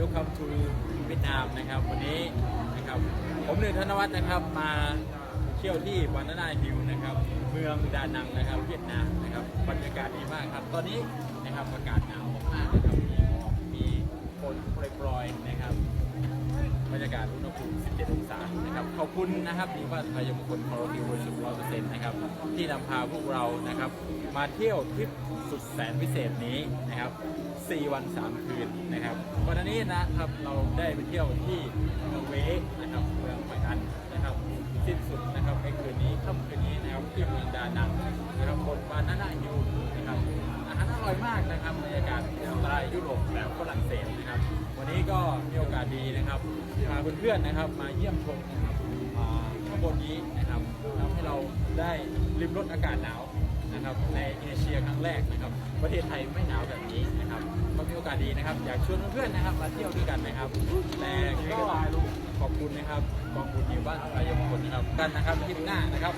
Welcome to เวียดนามนะครับวันนี้นะครับผมหนึ่งธนวัฒน์นะครับมาเที่ยวที่บานานาฮิลนะครับเมืองดานังนะครับเวียดนามนะครับบรรยากาศดีมากครับ ตอนนี้นะครับอากาศหนาวมากๆนะครับมีหมอกมีฝนโปรยๆนะครับบรรยากาศอุณหภูมิ 17 องศานะครับขอบคุณนะครับดีว่าพายมงคลคอร์ดิวสุด ร้อยเปอร์เซ็นต์นะครับที่นำพาพวกเรานะครับ มาเที่ยวทริปสุดแสนพิเศษนี้นะครับ 4 วัน 3 คืนนะครับวันนี้นะครับเราได้ไปเที่ยวที่เมืองเวกนะครับเมืองไมอันนะครับสิ้นสุดนะครับในคืนนี้ค่ำคืนนี้นะครับที่เมืองดานังนะครับบนบานาน่าฮิลนะครับอาหารอร่อยมากนะครับบรรยากาศสไตล์ยุโรปแบบฝรั่งเศสนะครับ วันนี้ก็มีโอกาสดีนะครับพาเพื่อนๆนะครับมาเยี่ยมชมนะครับางบนนี้นะครับทำให้เราได้ริมรถอากาศหนาวนะครับในเอเชียครั้งแรกนะครับ ประเทศไทยไม่หนาวแบบนี้นะครับก็มีโอกาสดีนะครับ อยากชวนเพื่อนๆนะครับ มาเที่ยวด้วยกันนะครับ แต่ก็ขอบคุณนะครับกองบุญนิวบ้านพายมคนนะครับกันนะครับคลิปหน้านะครับ